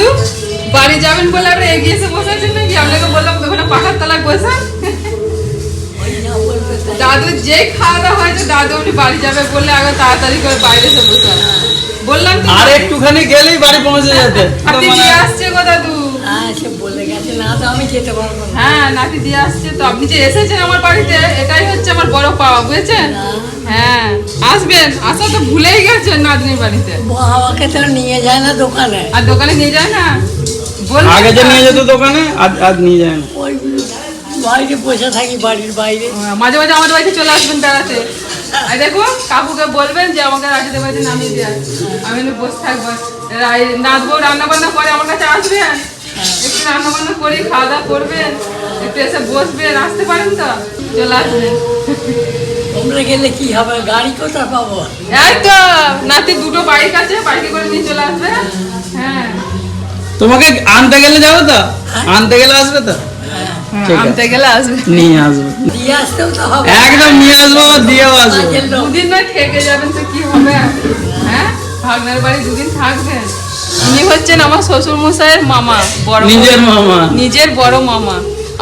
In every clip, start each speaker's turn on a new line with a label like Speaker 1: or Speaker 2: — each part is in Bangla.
Speaker 1: দাদু বাড়ি যাবেন বলে আপনি এগিয়ে এসে বসে আছেন নাকি? আপনাকে বললাম ওখানে পাখার তলায় বসে। দাদু যে খাওয়া দাওয়া হয়েছে দাদু আপনি বাড়ি যাবে বললে আগে তাড়াতাড়ি করে বাইরে এসে বসে বললাম তো
Speaker 2: আর একটুখানি গেলেই বাড়ি পৌঁছে যেতে।
Speaker 1: আপনি দিয়ে আসছে গো দাদু।
Speaker 3: সে বলে গেছে না তো আমি যেতে পারব
Speaker 1: হ্যাঁ নাতি দিয়ে আসছে। তো আপনি যে এসেছেন আমার বাড়িতে এটাই হচ্ছে আমার বড় পাওয়া বুঝেছেন? হ্যাঁ আসবেন। আসা তো ভুলেই গেছেন নাতনির বাড়িতে।
Speaker 3: আমাকে তো নিয়ে যায় না দোকানে।
Speaker 1: আর দোকানে নিয়ে যায় না?
Speaker 2: আগে যে নিয়ে যেত দোকানে আজ আজ নিয়ে যায় না।
Speaker 3: বাইরে বসে থাকি বাড়ির বাইরে।
Speaker 1: মাঝে মাঝে আমাদের বাড়িতে চলে আসবেন বেড়াতে। আর দেখো কাকুকে বলবেন যে আমাকে রাজুদের বাড়িতে নামিয়ে দেয় আমি একটু বসে থাকব রাই- নাত বউ রান্না বান্না করে আমার কাছে আসবেন? একটু রান্না বান্না করে খাওয়া দাওয়া করবেন? একটু এসে বসবেন আসতে পারেন তো? চলে আসবেন।
Speaker 3: তোমরা গেলে কি হবে? গাড়ি কোথায় পাবো?
Speaker 1: এই তো নাতি দুটো বাইক আছে বাইকে করে নিয়ে চলে আসবে। হ্যাঁ।
Speaker 2: তোমাকে আনতে গেলে যাবে তো? আনতে গেলে আসবে তো?
Speaker 1: আনতে গেলে আসবে।
Speaker 2: নিয়ে আসব।
Speaker 3: দিয়ে আসতেও তো হবে।
Speaker 2: একদম নিয়ে আসব দিয়েও আসব।
Speaker 1: দুদিন না থেকে যাবেন তো কি হবে? হ্যাঁ? ভাগনার বাড়ি দুদিন থাকবেন উনি হচ্ছেন আমার শ্বশুর মশাইয়ের মামা বড়
Speaker 2: নিজের মামা।
Speaker 1: নিজের বড় মামা।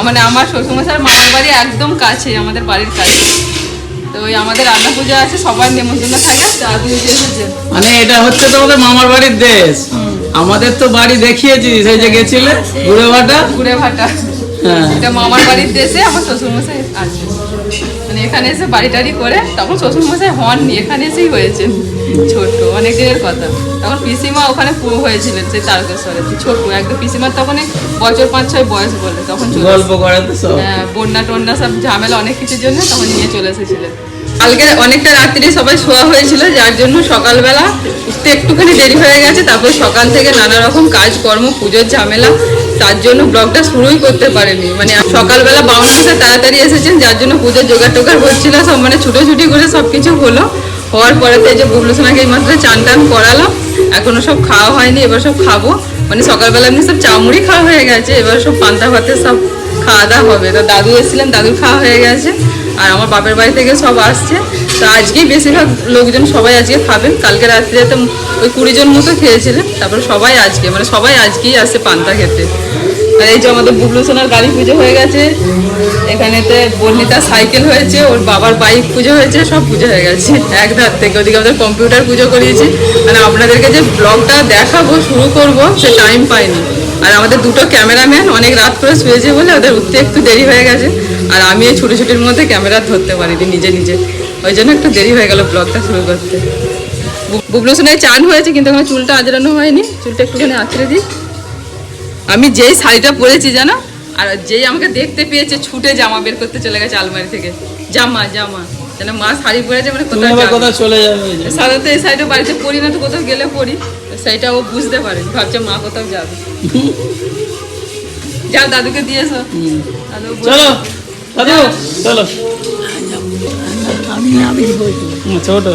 Speaker 1: মানে আমার শ্বশুর মশাইয়ের মামার বাড়ি একদম কাছে আমাদের বাড়ির কাছে। তো ওই আমাদের রান্না পুজো আছে সবার নেমন্তন্ন থাকে দাদু যে এসেছেন
Speaker 2: মানে এটা হচ্ছে তোমাদের মামার বাড়ির দেশ। আমাদের তো বাড়ি দেখিয়েছি সেই যে গেছিলে ঘুরে ভাটা
Speaker 1: ঘুরে ভাটা
Speaker 2: হ্যাঁ।
Speaker 1: এটা মামার বাড়ির দেশে আমার শ্বশুর মশাই আছে। এখানে এসে বাড়ি টাড়ি করে তখন শ্বশুর মশাই হননি এখানে এসেই হয়েছে। ছোট অনেক দিনের কথা। তখন পিসিমা ওখানে পুরো হয়েছিলেন সেই তারকেশ্বরে। ছোট একদম পিসিমার তখন বছর পাঁচ ছয় বয়স বলে তখন
Speaker 2: গল্প
Speaker 1: হ্যাঁ, বন্যা টন্যা সব ঝামেলা অনেক কিছুর জন্য তখন নিয়ে চলে এসেছিলেন। কালকে অনেকটা রাত্রি সবাই শোয়া হয়েছিল যার জন্য সকালবেলা উঠতে একটুখানি দেরি হয়ে গেছে। তারপর সকাল থেকে নানা রকম কাজকর্ম পুজোর ঝামেলা তার জন্য ব্লগটা শুরুই করতে পারেনি। মানে সকালবেলা বাউন এসে তাড়াতাড়ি এসেছেন, যার জন্য পুজোর জোগাড় টোগাড় হচ্ছিল, সব মানে ছুটোছুটি করে সব কিছু হলো। হওয়ার পরে তো এই যে বুবলু সোনাকে এই মাত্র চান টান করালো এখনও সব খাওয়া হয়নি, এবার সব খাব। মানে সকালবেলা এমনি সব চামড়ি খাওয়া হয়ে গেছে, এবার সব পান্তা ভাতে সব খাওয়া দাওয়া হবে। তো দাদু এসেছিলেন, দাদুর খাওয়া হয়ে গেছে। আর আমার বাপের বাড়ি থেকে সব আসছে। তো আজকেই বেশিরভাগ লোকজন সবাই আজকে খাবেন। কালকে রাত্রে তো ওই কুড়ি জন মতো খেয়েছিলেন। তারপরে সবাই আজকে মানে সবাই আজকেই আসছে পান্তা খেতে। আর এই যে আমাদের বুবলু সোনার গাড়ি পুজো হয়ে গেছে। এখানেতে বর্ণিতা সাইকেল হয়েছে, ওর বাবার বাইক পুজো হয়েছে, সব পুজো হয়ে গেছে। এক ধার থেকে। ওদিকে আমাদের কম্পিউটার পুজো করিয়েছি। মানে আপনাদেরকে যে ব্লগটা দেখাবো, শুরু করব, সে টাইম পাইনি। আর আমাদের দুটো ক্যামেরাম্যান অনেক রাত করে শুয়েছে বলে ওদের উঠতে একটু দেরি হয়ে গেছে। আর আমি এই ছুটি ছুটির মধ্যে ক্যামেরা ধরতে পারিনি নিজে নিজে। ওই জন্য একটু দেরি হয়ে গেল ব্লগটা শুরু করতে। বুবলু সোনায় চান হয়েছে কিন্তু এখন চুলটা আজরানো হয়নি। চুলটা একটুখানি আঁচড়ে দিই। আমি যেই শাড়িটা পরেছি জানো, আর যেই আমাকে দেখতে পেয়েছে ছুটে জামা বের করতে চলে গেছে আলমারি থেকে। জামা জামা। যেন মা শাড়ি পরেছে মানে কোথাও যাবে।
Speaker 2: কোথাও চলে যাবে
Speaker 1: সাধারণত এই শাড়িটা বাড়িতে পরি না তো কোথাও গেলে পরি সেইটা ও বুঝতে পারে। ভাবছে মা কোথাও যাবে। যাও দাদুকে দিয়ে এসো।
Speaker 2: চলো দাদু চলো।
Speaker 3: আমি আমি
Speaker 2: ছোট।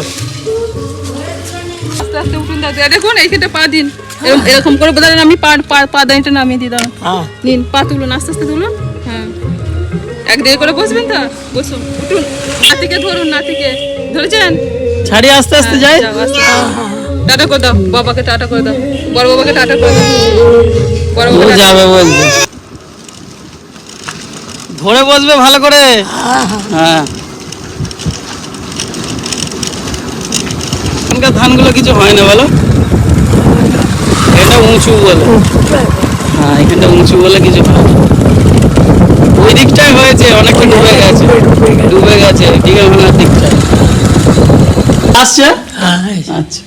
Speaker 1: আস্তে আস্তে উঠুন দাদু। দেখুন এইখানটা পা দিন। এরকম করে বোধহয় আমি পা পা পা দাঁড়িটা নামিয়ে দিই দাঁড়ান।
Speaker 3: হ্যাঁ।
Speaker 1: নিন পা তুলুন আস্তে আস্তে তুলুন। হ্যাঁ। এক দেরি করে বসবেন তো? বসুন। উঠুন। নাতিকে ধরুন নাতিকে। ধরেছেন?
Speaker 2: ছাড়ি আস্তে আস্তে যাই।
Speaker 1: টাটা করে দাও বাবাকে টাটা করে দাও। বড় বাবাকে টাটা করে দাও। বড় টাটা-
Speaker 2: যাবে বলছে। ধরে বসবে ভালো করে। হ্যাঁ। এখানকার ধানগুলো কিছু হয় না বলো? এটা উঁচু বলে। হ্যাঁ এখানটা উঁচু বলে কিছু হয় না। ওই দিকটাই হয়েছে অনেকটা ডুবে গেছে। ডুবে গেছে ভাঙার দিকটায় আসছে?
Speaker 3: হ্যাঁ
Speaker 2: আচ্ছা।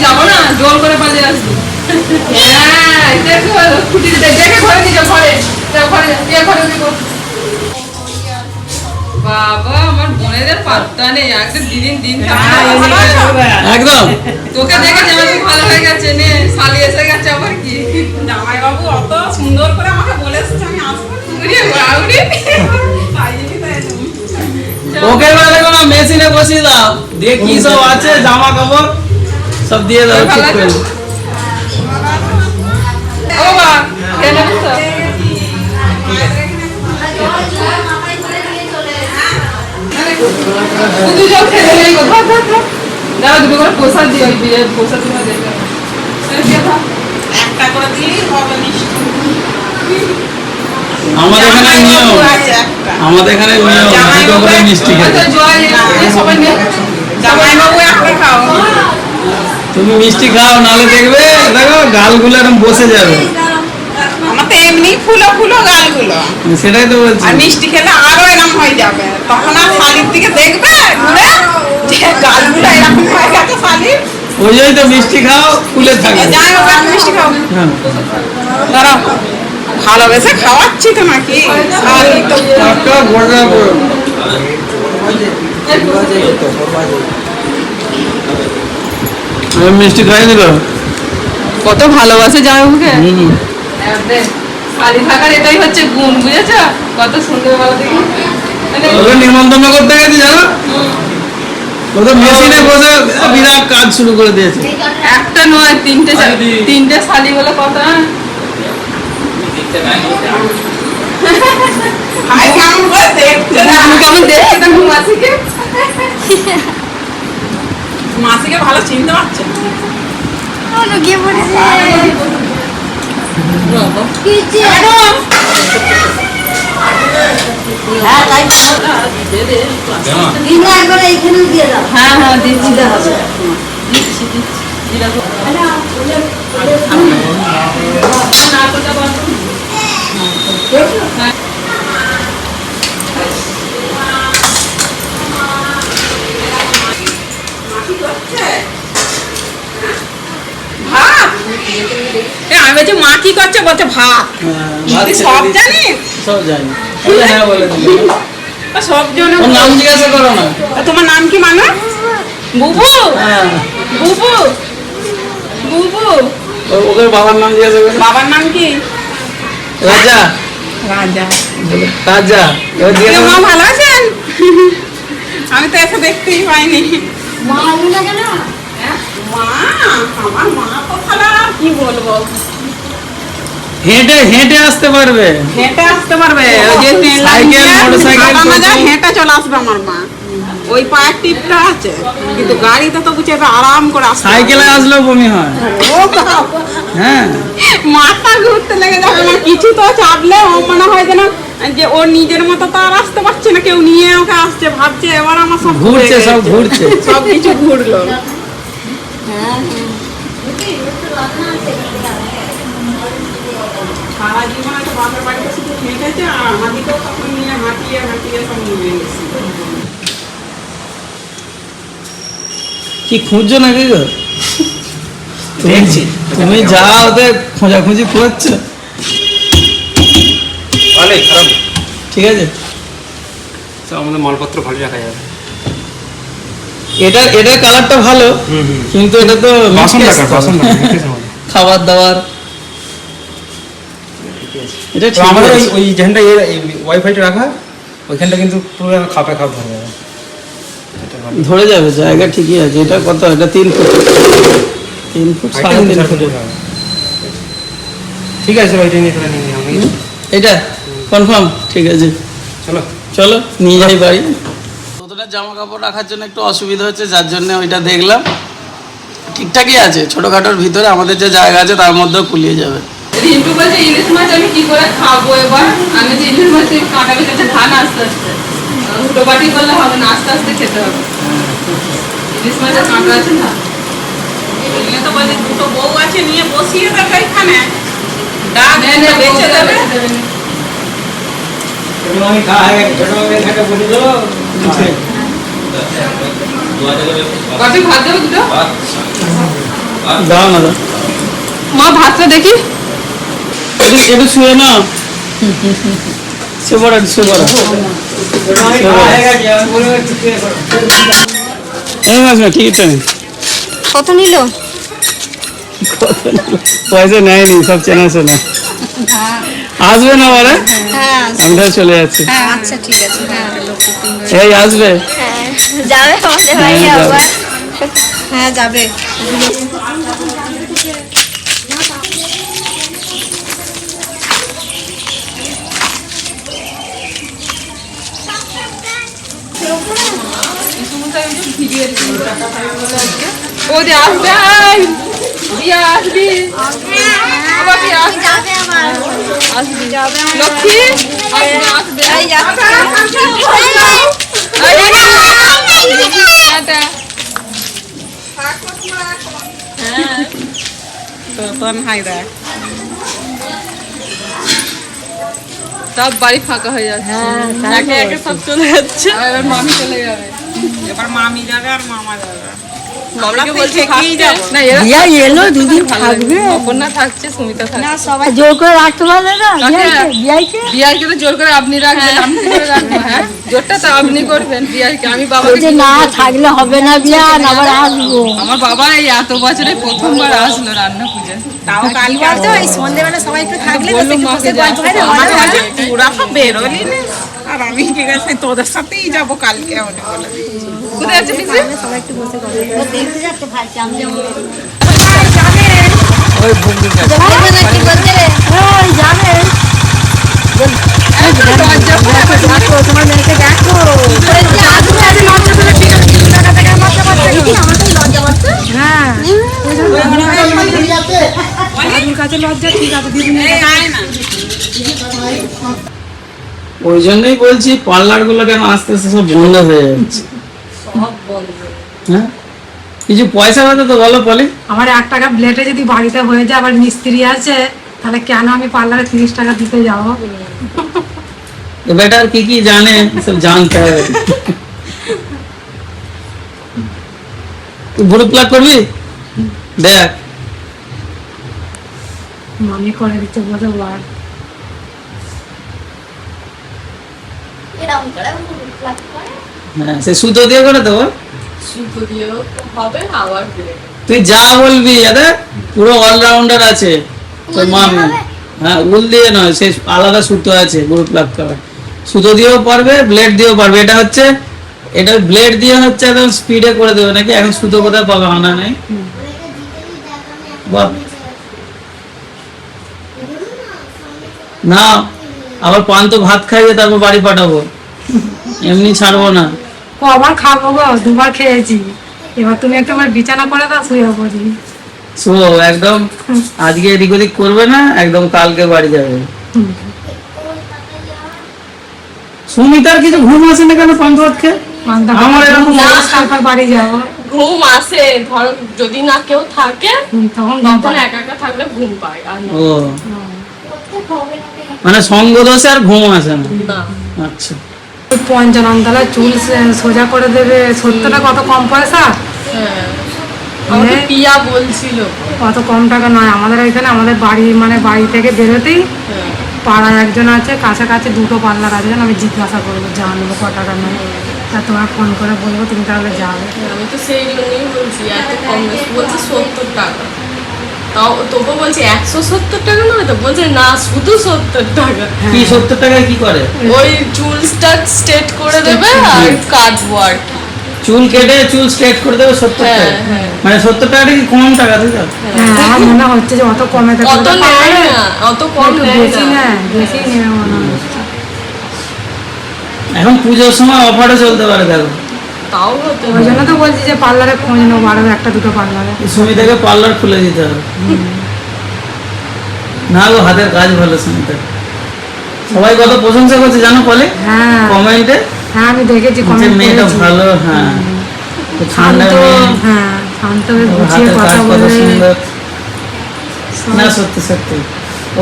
Speaker 1: যাব না জোর করে পালিয়ে আসব। হ্যাঁ দেখো খুঁটি দেখে ঘরে নিয়ে ঘরে। ঘরে ঘরে দিব বাবা আমার বোনেদের পাত্তা নেই একদম দিন দিন
Speaker 2: একদম।
Speaker 1: তোকে দেখে জামাই ভালো হয়ে গেছে নে এসে গেছে আবার কি? জামাই বাবু অত সুন্দর করে
Speaker 2: ওকে এবার দেখো না মেশিনে বসিয়ে দাও দিয়ে কি সব আছে জামা কাপড় সব দিয়ে দাও
Speaker 1: ভালো
Speaker 2: ঠিক করে
Speaker 1: আছে? ও বাবা খেয়ে নেবেন তো শুধু জল খেলে নেই গো ধর ধর ধর দাঁড়া দুটো করে প্রসাদ দিও ওই বিয়ের প্রসাদ দিও দেখবে একটা করে
Speaker 2: আমাদের এখানে নিয়ম। আমাদের এখানে নিয়ম দুটো করে মিষ্টি
Speaker 1: খাও।
Speaker 2: তুমি মিষ্টি খাও নালে দেখবে দেখো গালগুলো এরকম বসে যাবে।
Speaker 4: আমার তো এমনি ফুলো ফুলো গালগুলো।
Speaker 2: সেটাই তো বলছি।
Speaker 4: আর মিষ্টি খেলে আরও এরকম হয়ে যাবে। তখন আর শালির দিকে দেখবে ঘুরে যে গালগুলো এরকম হয়ে গেছে শালির।
Speaker 2: ওই জন্যই তো মিষ্টি খাও ফুলে থাকবে।
Speaker 4: যাই হোক মিষ্টি খাও।
Speaker 2: হ্যাঁ।
Speaker 4: দাঁড়াও। ভালোবেসে খাওয়াচ্ছি তো
Speaker 2: মিষ্টি খাই দিল
Speaker 1: কত ভালোবাসে জামাইবাবুকে
Speaker 2: হুম
Speaker 1: খালি থাকার এটাই হচ্ছে গুণ বুঝেছ? কত সুন্দর ভালো দেখি। মানে
Speaker 2: ওকে নিমন্ত্রণ করতে গেছি জানো? ও মেশিনে বসে বিরাট কাজ শুরু করে দিয়েছে।
Speaker 1: একটা নয় তিনটে তিনটে শালি বলে কত না?
Speaker 4: ভাই কেমন করে দেখছে না
Speaker 1: আমি কেমন দেখে দেখো মাসিকে?
Speaker 4: ভালো চিনতে পারছে
Speaker 5: লুকিয়ে পড়েছে। হ্যাঁ
Speaker 1: হ্যাঁ হ্যাঁ দিচ্ছি দিচ্ছি। দিচ্ছি এরকম। না, কোথা বলো?
Speaker 4: ভাত এ, আমি বলছি মা কি করছে? বলছে ভাত।
Speaker 2: খেতে
Speaker 4: সব। জানিস?
Speaker 2: সব জানি। হ্যাঁ
Speaker 4: সব জন্য
Speaker 2: নাম জিজ্ঞাসা করো না।
Speaker 4: তোমার নাম কি মানে? বুবু?
Speaker 2: হ্যাঁ।
Speaker 4: বুবু? বুবু?
Speaker 2: ও- ওকে বাবার নাম জিজ্ঞাসা করো।
Speaker 4: বাবার নাম কি?
Speaker 2: রাজা।
Speaker 4: রাজা।
Speaker 2: রাজা
Speaker 4: মা ভালো আছেন? আমি তো এসে দেখতেই পাইনি।
Speaker 5: মা কেন
Speaker 4: মা আমার মা তো কি বলব?
Speaker 2: হেঁটে হেঁটে আসতে পারবে।
Speaker 4: হেঁটে আসতে পারবে। ওই যে
Speaker 2: সাইকেল, মোটরসাইকেল।
Speaker 4: হেঁটে চলে আসবে আমার মা। ওই পায়ের টিপটা আছে কিন্তু গাড়িতে তো বুঝে আরাম করে আসতে
Speaker 2: সাইকেলে আসলেও বমি হয়।
Speaker 4: ও
Speaker 2: হ্যাঁ।
Speaker 4: মাথা ঘুরতে লেগে যাবে না কিছু তো চাপলে ও মনে হয় যেন যে ও নিজের মতো তো আর আসতে পারছে না কেউ নিয়ে ওকে আসছে ভাবছে এবার আমার সব
Speaker 2: ঘুরছে সব ঘুরছে।
Speaker 4: সব কিছু ঘুরলো। সারা জীবন বাপের বাড়িতে শুধু হেঁটেছে আর আমাদেরকেও তখন নিয়ে হাঁটিয়ে হাঁটিয়ে সব নিয়ে গেছে।
Speaker 2: কি খুঁজছো নাকি গো? দেখছি। তুমি যা ওদের খোঁজাখুঁজি করছ।
Speaker 6: ভালোই খারাপ।
Speaker 2: ঠিক আছে।
Speaker 6: তো আমাদের মালপত্র ভালো রাখা যাবে।
Speaker 2: এটা এটার কালারটা ভালো কিন্তু এটা তো। খাবার দাবার। এটা
Speaker 6: আমাদের ওই যেখানটা ওয়াইফাইটা রাখা ওইখানটা কিন্তু পুরো খাপে খাপ ধরে।
Speaker 2: ধরে যাবে জায়গা ঠিকই আছে। এটা কত? এটা তিন ফুট। তিন ফুট সাড়ে তিন ফুট।
Speaker 6: ঠিক আছে ভাই নিয়ে নিয়ে আমি
Speaker 2: এটা? কনফার্ম? ঠিক আছে।
Speaker 6: চলো।
Speaker 2: চলো নিয়ে যাই বাড়ি। কতটা জামা কাপড় রাখার জন্য একটু অসুবিধা হচ্ছে যার জন্য ওইটা দেখলাম। ঠিকঠাকই আছে ছোটোখাটোর ভিতরে আমাদের যে জায়গা আছে তার মধ্যেও কুলিয়ে যাবে।
Speaker 1: রিন্টু বলছে ইলিশ মাছ আমি কি করে খাব এবার? আমি যে ইলিশ মাছ কাঁটা ধান আস্তে আস্তে। উল্টো বাটি করলে হবে না আস্তে আস্তে খেতে হবে। ইলিশ মাছের কাঁটা আছে না?
Speaker 4: নিয়ে তো বলে দুটো বউ আছে নিয়ে বসিয়ে দেবে এখানে ডাক
Speaker 1: নে, নে,
Speaker 4: বেঁচে দেবে।
Speaker 1: বেঁচে দেবে। কপি ভাত দেবো
Speaker 2: দাও না
Speaker 1: মা ভাতটা দেখি।
Speaker 2: একটু শুয়ে না। শুয়ে পড়ো। শুয়ে পড়ো। এই মাছ না টিকিটটা নেই
Speaker 5: কত নিল?
Speaker 2: পয়সা নেয়নি সব চেনা শোনা আসবে না বলে?
Speaker 5: হ্যাঁ
Speaker 2: চলে যাচ্ছি।
Speaker 5: হ্যাঁ আচ্ছা ঠিক আছে। হ্যাঁ
Speaker 2: এই আসবে?
Speaker 5: হ্যাঁ যাবে
Speaker 2: হ্যাঁ, যাবে।
Speaker 1: ও যে আসবে আয়। আসবি আসবি। আসবি লক্ষ্মী আসবে।
Speaker 4: তোর হাই দেখ
Speaker 1: সব বাড়ি ফাঁকা হয়ে যাচ্ছে
Speaker 4: একে একে সব চলে যাচ্ছে
Speaker 1: আর এবার মামি চলে যাবে
Speaker 4: এবার মামি যাবে আর মামা যাবে।
Speaker 1: মামিকে
Speaker 4: তো
Speaker 1: বলছি
Speaker 4: থেকেই
Speaker 1: থাকতে।
Speaker 4: যাব।
Speaker 1: না এরা
Speaker 3: বিয়া এলো দুদিন
Speaker 1: ভালো
Speaker 3: থাকবে।
Speaker 1: লাগবে। অপর্ণা থাকছে সুমিতা থাকছে।
Speaker 5: না সবাই
Speaker 3: জোর করে রাখতে পারবে না?
Speaker 1: কাকে?
Speaker 3: বিয়াইকে
Speaker 1: বিয়ারকে তো জোর করে আপনি রাখবেন আমি কি করে রাখব হ্যাঁ? জোরটা তো আপনি করবেন বিয়ারকে আমি বাবাকে
Speaker 3: বলছে
Speaker 1: কি
Speaker 3: না
Speaker 1: করে বলব?
Speaker 3: থাকলে হবে না বিয়া আবার আসব।
Speaker 1: আমার বাবা এই এত বছরে প্রথমবার আসলো রান্না পুজো
Speaker 4: তাও কালকে
Speaker 5: তো এই সন্ধ্যেবেলা সবাই একটু থাকলে গল্প
Speaker 4: বেরোলি না আর আমি কি গেছে তোদের সাথেই যাব কালকে ওটা বলে
Speaker 1: কোথায় আছে পিসি
Speaker 5: সবাই একটু বসে গল্প করে। ও দেখতে যাচ্ছে ভাই আমি যেমন
Speaker 2: ওই ভুগলি কাছে
Speaker 5: বলবে না কি বলছে রে?
Speaker 3: ওই যাবে তোমার মেয়েকে দেখো
Speaker 5: বলছে, আসবে, আসবে, লজ্জা করে ঠিক আছে, তিন
Speaker 2: ওই জন্যই বলছি পার্লারগুলো কেন আস্তে আস্তে সব বন্ধ হয়ে যাচ্ছে। হ্যাঁ? কিছু পয়সা হতো তো বলো পলি।
Speaker 7: আমার এক টাকা ব্লেডে যদি বাড়িতে হয়ে যায় আবার মিস্ত্রি আছে তাহলে কেন আমি পার্লারে তিরিশ টাকা দিতে যাব?
Speaker 2: বেটার কি কি জানে? সব জানতে হবে। তুই বুড়ো প্লাগ করবি? দেখ।
Speaker 7: মামি করে দিতে বলতে বার
Speaker 5: এরকম করে
Speaker 2: হ্যাঁ সে সুতো দিয়ে করে দেবো।
Speaker 1: সুতো দিয়েও হবে আবার
Speaker 2: তুই যা বলবি দাদা পুরো অলরাউন্ডার আছে। তোর মামি। হ্যাঁ উল দিয়ে নয় সে আলাদা সুতো আছে গ্রুপ প্লাগ করা সুতো দিয়েও পারবে ব্লেড দিয়েও পারবে। এটা হচ্ছে এটা ব্লেড দিয়ে হচ্ছে একদম স্পিডে করে দেবে নাকি? এখন সুতো কোথায় পাবে আনা নেই। না আবার পান তো ভাত খাইয়ে তারপর বাড়ি পাঠাবো। এমনি ছাড়বো না।
Speaker 7: কবার খাব গো দুবার খেয়েছি। এবার তুমি একটু আমার বিছানা করে দাও শুয়ে পড়ি।
Speaker 2: শো একদম আজকে এদিক ওদিক করবে না একদম কালকে বাড়ি যাবে। সুমিতার কিছু ঘুম আসে না কেন পান্তা ভাত খেয়ে? আমার এরকম
Speaker 7: তারপর বাড়ি যাব
Speaker 8: ঘুম আসে ধরো যদি না কেউ থাকে
Speaker 7: তখন
Speaker 8: তখন একা একা থাকলে ঘুম পায় আর
Speaker 2: ও। মানে সঙ্গ দোষে আর ঘুম আসে না। আচ্ছা।
Speaker 7: পঞ্চানন চুল সোজা করে দেবে। সত্তরটা কত কম পয়সা?
Speaker 8: হ্যাঁ।
Speaker 7: হ্যাঁ।
Speaker 8: পিয়া বলছিল।
Speaker 7: কত কম টাকা নয়। আমাদের এখানে আমাদের বাড়ি মানে বাড়ি থেকে বেরোতেই
Speaker 8: হ্যাঁ।
Speaker 7: পাড়ায় একজন আছে। কাছাকাছি দুটো পার্লার আছে। আমি জিজ্ঞাসা করব জানব ক টাকা নেয়। তা তোমার ফোন করে বলব তুমি তাহলে যাবে।
Speaker 8: আমি তো সেই জন্যই বলছি এত কম বলছে সত্তর টাকা। তাও তবু বলছে একশো সত্তর টাকা নয় তো বলছে না শুধু সত্তর টাকা।
Speaker 2: কি সত্তর টাকায় কি করে?
Speaker 8: ওই চুলসটা স্ট্রেট করে দেবে আর কাটবো আর
Speaker 2: চুল কেটে চুল স্ট্রেট করে দেবে সত্তর
Speaker 8: হ্যাঁ,
Speaker 2: টাকা
Speaker 8: হ্যাঁ।
Speaker 2: মানে সত্তর টাকাটা কি কম টাকা তাই
Speaker 7: হ্যাঁ আমার মনে হচ্ছে যে অত কমে
Speaker 8: অত নেয় না অত কম নেয়
Speaker 7: বেশি
Speaker 8: না।
Speaker 7: নেয় বেশি মনে হচ্ছে।
Speaker 2: এখন পুজোর সময় অফারও চলতে পারে দেখো।
Speaker 8: তাও হতে
Speaker 7: ওই জন্য তো বলছি যে পার্লারে খোঁজ নেব একটা দুটো পার্লারে।
Speaker 2: সুমিতাকে পার্লার খুলে দিতে হবে। না গো হাতের কাজ ভালো সুমিতা। সবাই কত প্রশংসা করছে জানো বলে
Speaker 7: হ্যাঁ।
Speaker 2: কমেন্টে?
Speaker 7: হ্যাঁ আমি দেখেছি কমেন্ট
Speaker 2: মেয়েটা ভালো হ্যাঁ। ঠান্ডা
Speaker 7: হ্যাঁ শান্ত হয়ে
Speaker 2: ওর
Speaker 7: গুছিয়ে
Speaker 2: হাতের কাজ
Speaker 7: কথা বলে।
Speaker 2: না সত্যি সত্যি।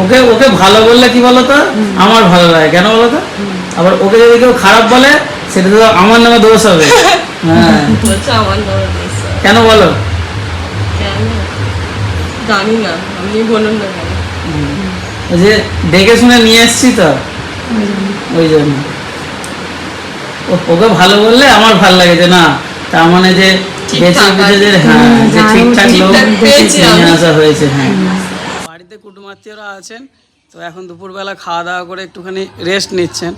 Speaker 2: ওকে ওকে ভালো বললে কি বলতো? আমার ভালো লাগে। কেন বলতো? আবার ওকে যদি কেউ খারাপ বলে সেটা তো আমার নামে দোষ হবে। হ্যাঁ। কেন বলো?
Speaker 8: জানি না আপনি বলুন না
Speaker 2: ওই যে দেখে শুনে নিয়ে এসছি তো। ওই জন্য। ওকে ভালো বললে আমার ভালো লাগে যে না তার মানে যে বেঁচে বুঝে যে হ্যাঁ যে ঠিকঠাক লোক
Speaker 8: ঠিকঠাক পেয়েছি আমি।
Speaker 2: নিয়ে আসা হয়েছে হ্যাঁ। বাড়িতে কুটুমাত্মীয়রা আছেন তো এখন দুপুরবেলা খাওয়া দাওয়া করে একটুখানি রেস্ট নিচ্ছেন।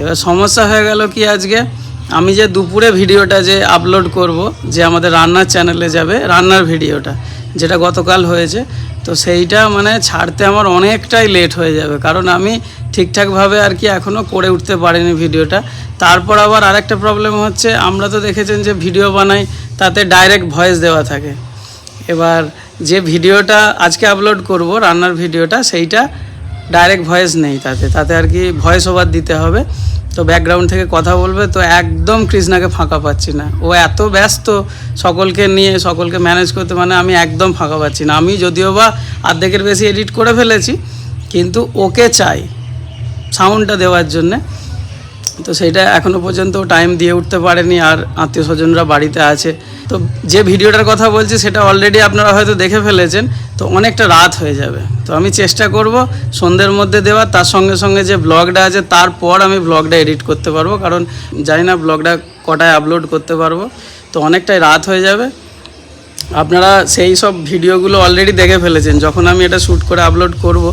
Speaker 2: এবার সমস্যা হয়ে গেল কি আজকে? আমি যে দুপুরে ভিডিওটা যে আপলোড করব, যে আমাদের রান্নার চ্যানেলে যাবে, রান্নার ভিডিওটা, যেটা গতকাল হয়েছে, তো সেইটা মানে ছাড়তে আমার অনেকটাই লেট হয়ে যাবে। কারণ আমি ঠিকঠাকভাবে আর কি এখনও করে উঠতে পারিনি ভিডিওটা। তারপর আবার আরেকটা প্রবলেম হচ্ছে, আমরা তো দেখেছেন যে ভিডিও বানাই, তাতে ডাইরেক্ট ভয়েস দেওয়া থাকে। এবার যে ভিডিওটা আজকে আপলোড করব, রান্নার ভিডিওটা, সেইটা ডাইরেক্ট ভয়েস নেই তাতে। তাতে আর কি ভয়েস ওভার দিতে হবে। তো ব্যাকগ্রাউন্ড থেকে কথা বলবে তো একদম কৃষ্ণাকে ফাঁকা পাচ্ছি না। ও এত ব্যস্ত, সকলকে নিয়ে, সকলকে ম্যানেজ করতে মানে আমি একদম ফাঁকা পাচ্ছি না। আমি যদিও বা অর্ধেকের বেশি এডিট করে ফেলেছি, কিন্তু ওকে চাই। সাউন্ডটা দেওয়ার জন্যে। তো সেটা এখনও পর্যন্ত টাইম দিয়ে উঠতে পারেনি আর আত্মীয় স্বজনরা বাড়িতে আছে। তো যে ভিডিওটার কথা বলছি সেটা অলরেডি আপনারা হয়তো দেখে ফেলেছেন, তো অনেকটা রাত হয়ে যাবে। তো আমি চেষ্টা করব সন্ধ্যের মধ্যে দেওয়ার তার সঙ্গে সঙ্গে যে ব্লগটা আছে তারপর আমি ব্লগটা এডিট করতে পারব, কারণ জানি না ব্লগটা কটায় আপলোড করতে পারব। তো অনেকটাই রাত হয়ে যাবে। আপনারা সেই সব ভিডিওগুলো অলরেডি দেখে ফেলেছেন, যখন আমি এটা শ্যুট করে আপলোড করব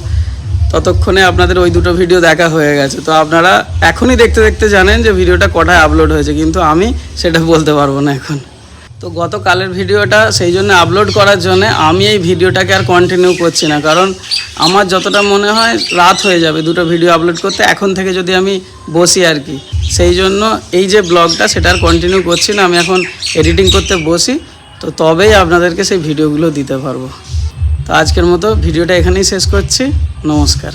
Speaker 2: ততক্ষণে আপনাদের ওই দুটো ভিডিও দেখা হয়ে গেছে। তো আপনারা এখনই দেখতে দেখতে জানেন যে ভিডিওটা কটায় আপলোড হয়েছে, কিন্তু আমি সেটা বলতে পারব না এখন। তো গতকালের ভিডিওটা সেই জন্য আপলোড করার জন্য আমি এই ভিডিওটাকে আর কন্টিনিউ করছি না, কারণ আমার যতটা মনে হয় রাত হয়ে যাবে দুটো ভিডিও আপলোড করতে, এখন থেকে যদি আমি বসি আর কি। সেই জন্য এই যে ব্লগটা সেটা আর কন্টিনিউ করছি না, আমি এখন এডিটিং করতে বসি, তো তবেই আপনাদেরকে সেই ভিডিওগুলো দিতে পারব। তো আজকের মতো ভিডিওটা এখানেই শেষ করছি। নমস্কার।